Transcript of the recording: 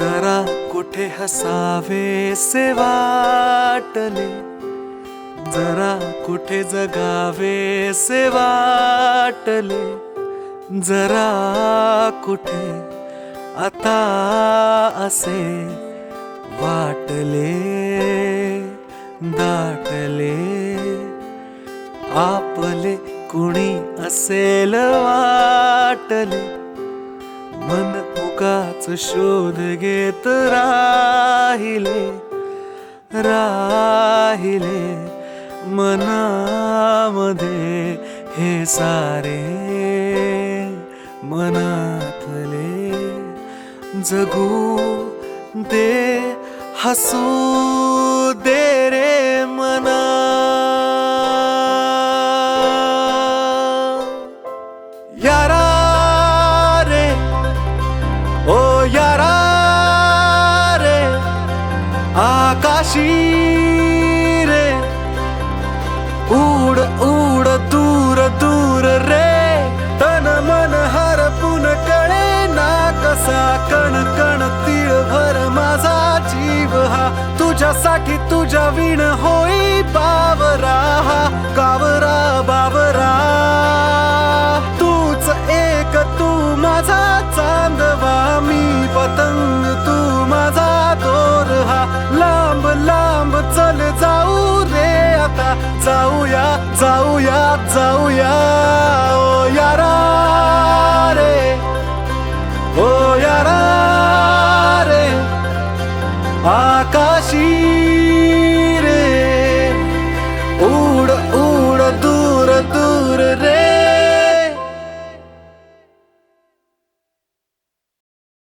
जरा कुठे हसावेसे वाटले? जरा कुठे जगावेसे वाटले? जरा कुठे आता असे वाटले दाटले? आपले कुणी असेल वाटले? मन शोध घेत राहिले राहिले मनामध्ये हे सारे मनातले जगू दे हसू ओ रे आकाशी रे उड उड दूर दूर रे तन मन हरपून कळे ना कसा कण कण तीळ भर माझा जीव हा. तुझ्यासाठी तुझ्या विण होई बावरा हा. कावरा चल जाऊ रे आता. जाऊया जाऊया जाऊया. ओ यारा रे. ओ यारा रे. आकाशी रे. उड